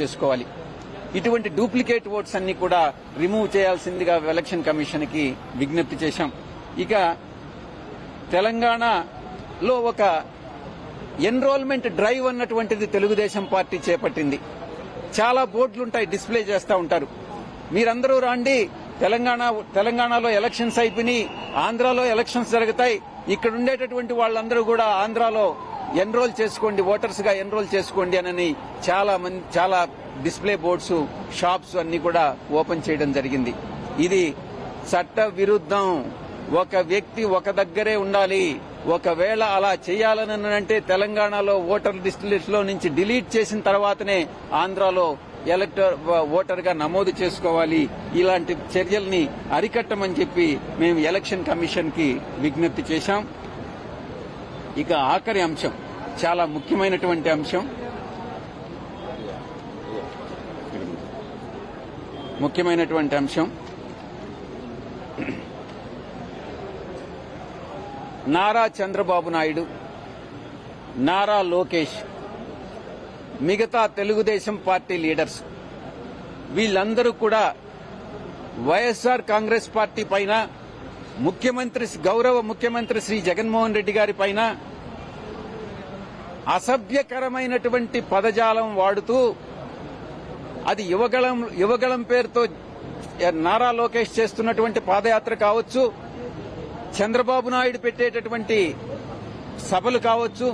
చేసుకోవాలి. ఇటువంటి duplicate oats అన్ని కూడా రిమూవ్ చేయాల్సిందిగా ఎలక్షన్ కమిషన్కి విజ్ఞప్తి చేశాం. ఇక తెలంగాణలో ఒక ఎన్రోల్మెంట్ డ్రైవ్ అన్నటువంటిది తెలుగుదేశం పార్టీ చేపట్టింది. చాలా బోర్డులుంటాయి డిస్ప్లే చేస్తూ ఉంటారు. మీరందరూ రాండి తెలంగాణ తెలంగాణలో ఎలక్షన్స్ అయిపోయినాయి ఆంధ్రాలో ఎలక్షన్స్ జరుగుతాయి. ఇక్కడ ఉండేటటువంటి వాళ్ళందరూ కూడా ఆంధ్రాలో ఎన్రోల్ చేసుకోండి ఓటర్స్గా ఎన్రోల్ చేసుకోండి అని చాలా మంది చాలా డిస్ప్లే బోర్డ్స్ షాప్స్ అన్ని కూడా ఓపెన్ చేయడం జరిగింది. ఇది చట్ట విరుద్ధం. ఒక వ్యక్తి ఒక దగ్గరే ఉండాలి. ఒకవేళ అలా చేయాలని అంటే తెలంగాణలో ఓటర్ లిస్ట్లో నుంచి డిలీట్ చేసిన తర్వాతనే ఆంధ్రాలో ఎలక్టర్ ఓటర్గా నమోదు చేసుకోవాలి. ఇలాంటి చర్యల్ని అరికట్టమని చెప్పి మేము ఎలక్షన్ కమిషన్కి విజ్ఞప్తి చేశాం. ఇక ఆఖరి అంశం చాలా ముఖ్యమైనటువంటి అంశం. ముఖ్యమైనటువంటి అంశం. నారా చంద్రబాబు నాయుడు నారా లోకేష్ మిగతా తెలుగుదేశం పార్టీ లీడర్స్ వీళ్ళందరూ కూడా వైఎస్ఆర్ కాంగ్రెస్ పార్టీ పైన ముఖ్యమంత్రి గౌరవ ముఖ్యమంత్రి శ్రీ జగన్మోహన్ రెడ్డి గారి పైన అసభ్యకరమైనటువంటి పదజాలం వాడుతూ అది యువగళం యువగళం పేరుతో నారా లోకేష్ చేస్తున్నటువంటి పాదయాత్ర కావచ్చు చంద్రబాబు నాయుడు పెట్టేటటువంటి సభలు కావచ్చు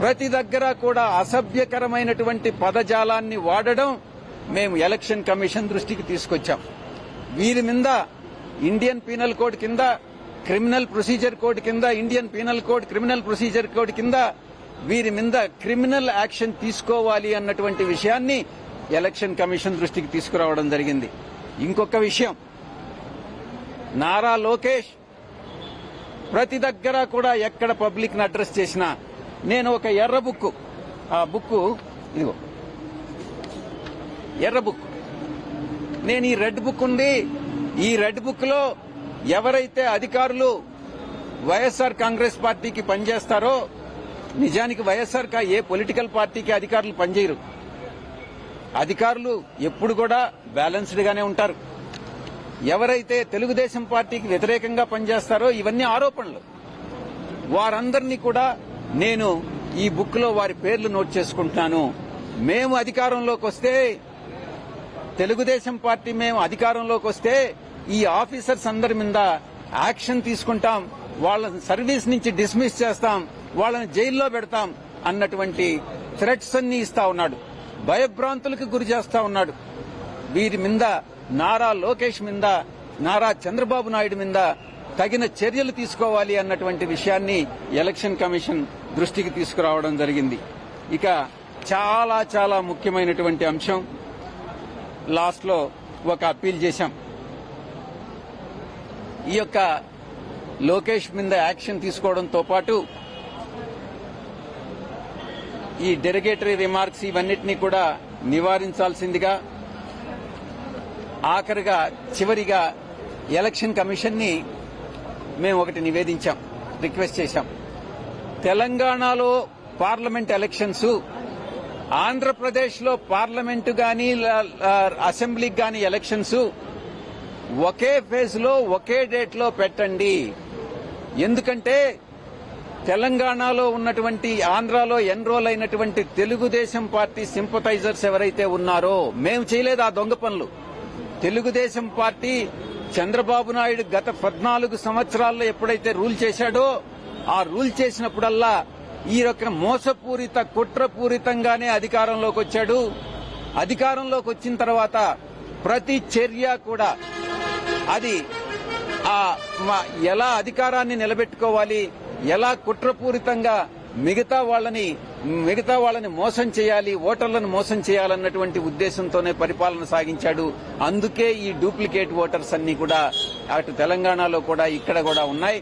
ప్రతి దగ్గర కూడా అసభ్యకరమైనటువంటి పదజాలాన్ని వాడడం మేము ఎలక్షన్ కమిషన్ దృష్టికి తీసుకొచ్చాం. వీరి మీద ఇండియన్ పీనల్ కోడ్ కింద క్రిమినల్ ప్రొసీజర్ కోడ్ కింద Indian penal code criminal procedure code కింద వీరి మీద క్రిమినల్ యాక్షన్ తీసుకోవాలి అన్నటువంటి విషయాన్ని ఎలక్షన్ కమిషన్ దృష్టికి తీసుకురావడం జరిగింది. ఇంకొక విషయం. నారా లోకేష్ ప్రతి దగ్గర కూడా ఎక్కడ పబ్లిక్ని అడ్రస్ చేసినా నేను ఒక ఎర్ర బుక్ ఆ బుక్ ఇదిగో ఎర్ర బుక్ నేను ఈ రెడ్ బుక్ ఉంది ఈ రెడ్ బుక్లో ఎవరైతే అధికారులు వైఎస్ఆర్ కాంగ్రెస్ పార్టీకి పనిచేస్తారో నిజానికి వైఎస్ఆర్ ఏ పొలిటికల్ పార్టీకి అధికారులు పనిచేయరు. అధికారులు ఎప్పుడు కూడా బ్యాలెన్స్డ్ గానే ఉంటారు. ఎవరైతే తెలుగుదేశం పార్టీకి వ్యతిరేకంగా పనిచేస్తారో ఇవన్నీ ఆరోపణలు. వారందరినీ కూడా నేను ఈ బుక్లో వారి పేర్లు నోట్ చేసుకుంటున్నాను మేము అధికారంలోకి వస్తే తెలుగుదేశం పార్టీ మేము అధికారంలోకి వస్తే ఈ ఆఫీసర్స్ అందరి మీద యాక్షన్ తీసుకుంటాం వాళ్ళ సర్వీస్ నుంచి డిస్మిస్ చేస్తాం వాళ్ళని జైల్లో పెడతాం అన్నటువంటి థ్రెట్స్ అన్ని ఇస్తా ఉన్నాడు. భయభ్రాంతులకు గురి చేస్తా ఉన్నాడు. వీరి మీద నారా లోకేష్ మీద నారా చంద్రబాబు నాయుడు మీద తగిన చర్యలు తీసుకోవాలి అన్నటువంటి విషయాన్ని ఎలక్షన్ కమిషన్ దృష్టికి తీసుకురావడం జరిగింది. ఇక చాలా చాలా ముఖ్యమైనటువంటి అంశం. లాస్ట్లో ఒక అప్పీల్ చేశాం. ఈ యొక్క లోకేష్ మీద యాక్షన్ తీసుకోవడంతో పాటు ఈ డెరిగేటరీ రిమార్క్స్ ఇవన్నిటినీ కూడా నివారించాల్సిందిగా ఆఖరిగా చివరిగా ఎలక్షన్ కమిషన్ని మేము ఒకటి నివేదించాం రిక్వెస్ట్ చేశాం. తెలంగాణలో పార్లమెంట్ ఎలక్షన్స్ ఆంధ్రప్రదేశ్లో పార్లమెంటు గాని అసెంబ్లీకి గాని ఎలక్షన్స్ ఒకే ఫేజ్లో ఒకే డేట్లో పెట్టండి. ఎందుకంటే తెలంగాణలో ఉన్నటువంటి ఆంధ్రాలో ఎన్రోల్ అయినటువంటి తెలుగుదేశం పార్టీ సింపథైజర్స్ ఎవరైతే ఉన్నారో మేము చేయలేదు ఆ దొంగ పనులు. తెలుగుదేశం పార్టీ చంద్రబాబు నాయుడు గత పద్నాలుగు సంవత్సరాల్లో ఎప్పుడైతే రూల్ చేశాడో ఆ రూల్ చేసినప్పుడల్లా ఈ యొక్క మోసపూరిత కుట్రపూరితంగానే అధికారంలోకి వచ్చాడు. అధికారంలోకి వచ్చిన తర్వాత ప్రతి చర్య కూడా అది ఎలా అధికారాన్ని నిలబెట్టుకోవాలి ఎలా కుట్రపూరితంగా మిగతా వాళ్ళని మిగతా వాళ్ళని మోసం చేయాలి ఓటర్లను మోసం చేయాలన్నటువంటి ఉద్దేశంతోనే పరిపాలన సాగించాడు. అందుకే ఈ డూప్లికేట్ ఓటర్స్ అన్ని కూడా అటు తెలంగాణలో కూడా ఇక్కడ కూడా ఉన్నాయి.